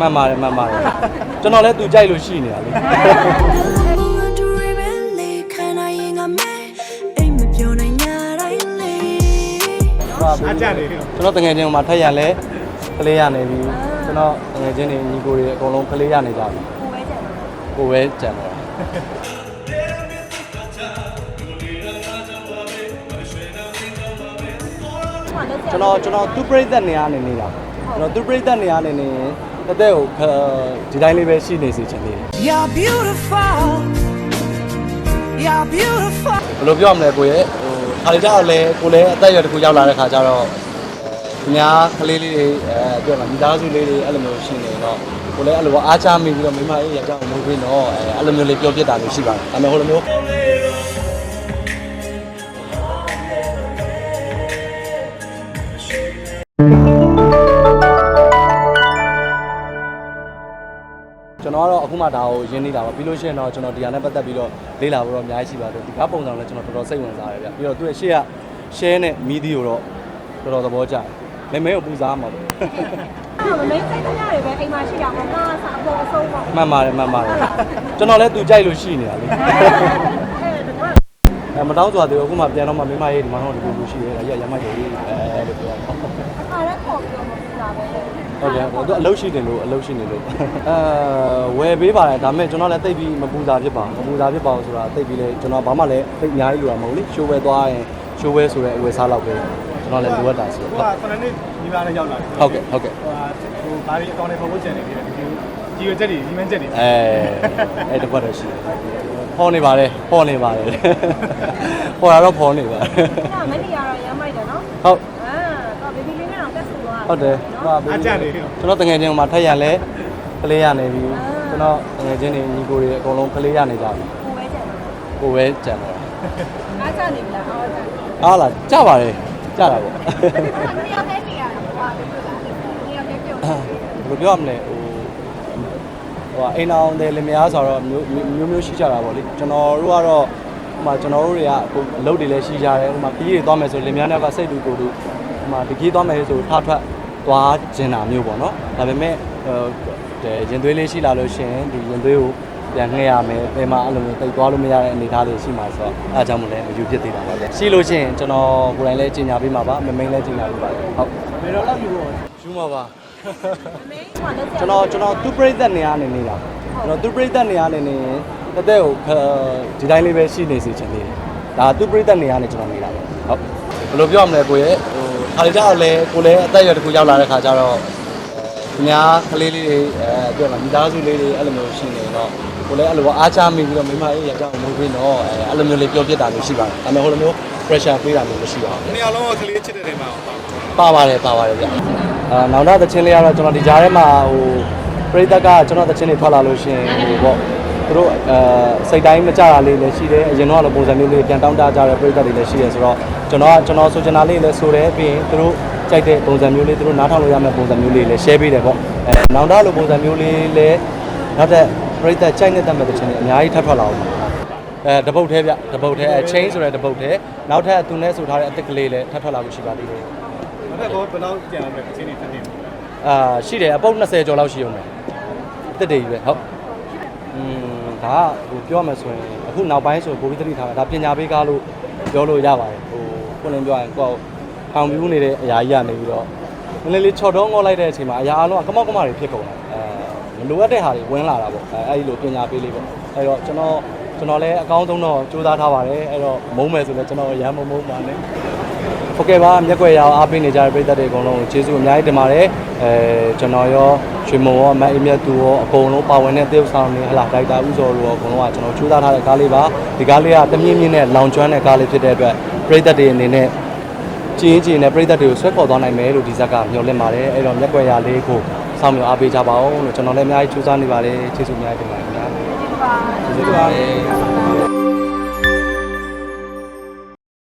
မှန်ပါတယ်မှန်ပါတယ်ကျွန်တော်လည်းသူကြိုက်လို့ရှိနေတာလေအားကြတယ်ကျွန်တော်တငယ်ချင်းဟိုမှာထက်ရန်လဲကလေးရနေပြီကျွန်တော်တငယ်ချင်းတွေညီကိုတွေအကုန်လုံးကလေးရနေကြပြီကိုပဲကြံတော့ကျွန်တော်ကျွန်တော်သူပြိသက်နေရနေနေတာကျွန်တော်သူပြိသက်နေရနေနေ တသက်ကိုဒီတိုင်းလေးပဲရှိနေစီချင်သေးတယ် You're beautiful. You're beautiful. ဘယ်လိုပြောရမလဲကိုရဲ့ဟိုခါလေးကြောက်လဲကိုလည်းအသက်အရွယ်တစ်ခုရောက်လာတဲ့ခါကျတော့အများကလေးလေးတွေအဲပြောမှာမိသားစုလေးတွေအဲ့လိုမျိုးရှိနေတော့ကိုလည်းအဲ့လိုအားချမိပြီးတော့မိမအေးရကြအောင်မဟုတ်ဘူးနော်အဲအဲ့လိုမျိုးလေးပြောပြတာမျိုးရှိပါတယ်ဒါပေမဲ့ဟိုလိုမျိုး မှဒါကိုရင်းနေတာပါပြီးလို့ရှိရင်တော့ကျွန်တော်ဒီဟာနဲ့ပတ်သက်ပြီးတော့လေ့လာဖို့တော့အများကြီးရှိပါတယ်ဒီကားပုံစံလည်းကျွန်တော်တော်တော်စိတ်ဝင်စားတယ်ဗျပြီးတော့သူ့ရဲ့ရှေ့က share နဲ့ media ကိုတော့တော်တော်သဘောကျတယ်မဲမဲကိုပူစားမှာပေါ့မမင်းစိတ်ကရတယ်ပဲအိမ်မှာရှိတာမမဆာအပေါ်အဆုံးပေါ့မှန်ပါတယ်မှန်ပါတယ်ကျွန်တော်လည်းသူကြိုက်လို့ရှိနေတာလေအဲမတောင်းစွာသေးဘူးအခုမှပြန်တော့မှမိမရေးဒီမှာတော့ဒီလိုလိုရှိရဲရရမိုက်တယ်အဲလို့ပြောတာအခါရက်ပေါ်ပြီးတော့မပြတာပဲ ဟုတ်တယ်သူအလုပ်ရှိတယ်လို့အလုပ်ရှိနေလို့အဲဝယ်ပေးပါတယ်ဒါပေမဲ့ကျွန်တော်လည်းတိတ်ပြီးမပူစားဖြစ်ပါဘူးမပူစားဖြစ်ပါဘူးဆိုတာတိတ်ပြီးလဲကျွန်တော်ဘာမှလည်းတိတ်အများကြီးလိုတာမဟုတ်လေရှိုးဝဲသွားရင်ရှိုးဝဲဆိုတဲ့အဝယ်စားလောက်ပဲကျွန်တော်လည်းလိုအပ်တာဆိုဟိုတော့ကခုနှစ်နှစ်ညီမလည်းရောက်လာတယ်ဟုတ်ကဲ့ဟုတ်ကဲ့ဟိုဟာဟိုဘာတွေအကောင့်တွေပေါ်ဖို့ကျန်နေပြီလေဒီကြီးရွက်ချက်တွေဒီမန်းချက်တွေအဲအဲ့တစ်ခွက်တော့ရှိတယ်ပေါ်နေပါတယ်ပေါ်နေပါတယ်ပေါ်တာတော့ပေါ်နေပါတယ်အဲ့မနီရတော့ရမ်းမိုက်တယ်နော်ဟုတ်အာတော့ဘေဘီလေးနဲ့ တော့တက်ဆူသွားဟုတ်တယ်ဟိုအားကြတယ်ကျွန်တော်တငယ်ချင်းဟိုမှာထက်ရန်လဲကလေးရနေပြီကျွန်တော်တငယ်ချင်းတွေညီကိုတွေအကုန်လုံးကလေးရနေကြပြီကိုပဲကျန်ကိုပဲကြံတော့တော့အားချနေပြီလားအားချနေအားလားကြပါတယ်ကြတာပေါ့မနီရပဲနေရတာဟွာဒီလိုလားမနီရပဲပြုတ်ဘယ်လိုပြောရမလဲဟိုဟိုအိမ်အောင်တယ်လင်မယားဆိုတော့မျိုးမျိုးမျိုးရှိကြတာပေါ့လေကျွန်တော်တို့ကတော့ဟိုမှာကျွန်တော်တို့တွေကအခုအလုပ်တွေလည်းရှိကြတယ်ဟိုမှာပြီးတွေသွားမယ်ဆိုလင်မယားတွေကစိတ်တူကိုယ်တူ ဟိုမှာတကြီးသွားမယ်ဆိုထထွက်သွားကျင်တာမျိုးပေါ့နော်ဒါပေမဲ့ဟိုရင်သွေးလေးရှိလာလို့ရှိရင်ဒီရင်သွေးကိုပြန်ငှဲ့ရမယ်။ပြန်မအဲ့လိုမျိုးတိတ်သွားလို့မရတဲ့အနေအထားတွေရှိမှာဆိုတော့အဲအကြောင်းမလဲမယူဖြစ်သေးတာပါဗျ။ရှိလို့ရှိရင်ကျွန်တော်ကိုယ်တိုင်လည်းကြီးညာပေးမှာပါမမိန်လည်းကြီးညာပေးပါဟုတ်။ဘယ်တော့လောက်ယူဖို့ယူမှာပါ။မင်းဟွာလက်ကျွန်တော်ကျွန်တော်သူပြိသက်နေရနေနေတာကျွန်တော်သူပြိသက်နေရနေနေတသက်ကိုဒီတိုင်းလေးပဲရှိနေစီချင်သေးတယ်ဒါသူပြိသက်နေရနေကျွန်တော်နေတာပဲဟုတ်ဘယ်လိုပြောရမလဲကိုရဲ့ဟို ခါလေးကြောက်လဲကိုလည်းအသက်အရွယ်တစ်ခုရောက်လာတဲ့ခါကျတော့အများကလေးလေးတွေအဲပြောမှာမိသားစုလေးတွေအဲ့လိုမျိုးရှိနေတော့ကိုလည်းအဲ့လိုအားချမိပြီးတော့မိမအေးရကြအောင်လုပ်ပြီးတော့အဲအဲ့လိုမျိုးလေးပြောပြတာမျိုးရှိပါတယ်ဒါပေမဲ့ဟိုလိုမျိုး pressure ပေးတာမျိုးမရှိပါဘူးနှစ်ယောက်လုံးကကလေးချစ်တဲ့နေမှာပါပါပါတယ်ပါပါတယ်ဗျအာနောင်တသချင်းလေးကတော့ကျွန်တော်ဒီကြားထဲမှာဟိုပရိသတ်ကကျွန်တော်သချင်းတွေထွက်လာလို့ရှိရင်ဟိုပေါ့ သူတို့အဲစိတ်တိုင်းမကြတာလေးလည်းရှိတယ်အရင်တော့လည်းပုံစံမျိုးလေးပြန်တောင်းတကြတဲ့ပရိသတ်တွေလည်းရှိတယ်ဆိုတော့ကျွန်တော်ကကျွန်တော်ဆိုချင်တာလေးလည်းဆိုတယ်ပြီးရင်သူတို့ကြိုက်တဲ့ပုံစံမျိုးလေးသူတို့နားထောင်လို့ရမယ့်ပုံစံမျိုးလေးလည်း share ပေးတယ်ပေါ့အဲနောင်တလိုပုံစံမျိုးလေးလည်းနောက်ထပ်ပရိသတ်ကြိုက်နေတဲ့သချင်းတွေအများကြီးထပ်ထွက်လာအောင်အဲတပုတ်သေးဗျတပုတ်သေးအဲ chain ဆိုတဲ့တပုတ်သေးနောက်ထပ်သူနဲ့ဆိုထားတဲ့အသစ်ကလေးလည်းထပ်ထွက်လာလို့ရှိပါသေးတယ်နောက်တော့ဘယ်လောက်ကျန်အောင်လဲအချင်းတွေတက်နေအာရှိတယ်အပုတ်20ကျော်လောက်ရှိအောင်မယ်တက်တယ်ကြီးပဲဟုတ် อืมဒါကဟိုပြောရမယ်ဆိုရင်အခုနောက်ပိုင်းဆိုပိုပြီးသတိထားတာဒါပညာပေးကားလို့ပြောလို့ရပါတယ်ဟိုခုနပြောရင်ကိုယ့်ထောင်ပြူးနေတဲ့အရာကြီးကနေပြီးတော့နည်းနည်းလေးချော်တော့ငေါ်လိုက်တဲ့အချိန်မှာအရာအလုံးကကမောက်ကမတွေဖြစ်ကုန်တယ်အဲမလိုအပ်တဲ့ဟာတွေဝင်လာတာပေါ့အဲအဲ့ဒီလိုပညာပေးလေးပေါ့အဲ့တော့ကျွန်တော်ကျွန်တော်လည်းအကောင်းဆုံးတော့စူးစမ်းထားပါတယ်အဲ့တော့မုန်းမယ်ဆိုလည်းကျွန်တော်ရမ်းမမုန်းပါနဲ့ ဟုတ်ကဲ့ပါမျက်ကွယ်ရအောင်အားပေးနေကြတဲ့ပရိသတ်တွေအကုန်လုံးကိုကျေးဇူးအများကြီးတင်ပါတယ်အဲကျွန်တော်ရောရွှေမုံရောမတ်အမြတ်သူရောအကုန်လုံးပါဝင်တဲ့သေုပ်ဆောင်တွေဟလာဒိုက်တာဥစောတို့ရောအကုန်လုံးကကျွန်တော်စူးစမ်းထားတဲ့ကားလေးပါဒီကားလေးကတမြင့်မြင့်နဲ့လောင်ကျွမ်းတဲ့ကားလေးဖြစ်တဲ့အတွက်ပရိသတ်တွေအနေနဲ့ကြည်ရင်ကြည်နဲ့ပရိသတ်တွေကိုဆွဲခေါ်သွားနိုင်မယ်လို့ဒီဇက်ကမျှော်လင့်ပါတယ်အဲ့တော့မျက်ကွယ်ရလေးကိုစောင့်မျှော်အားပေးကြပါအောင်လို့ကျွန်တော်လည်းအများကြီးစူးစမ်းနေပါတယ်ကျေးဇူးအများကြီးတင်ပါတယ်ခင်ဗျာကျေးဇူးပါကျေးဇူးပါ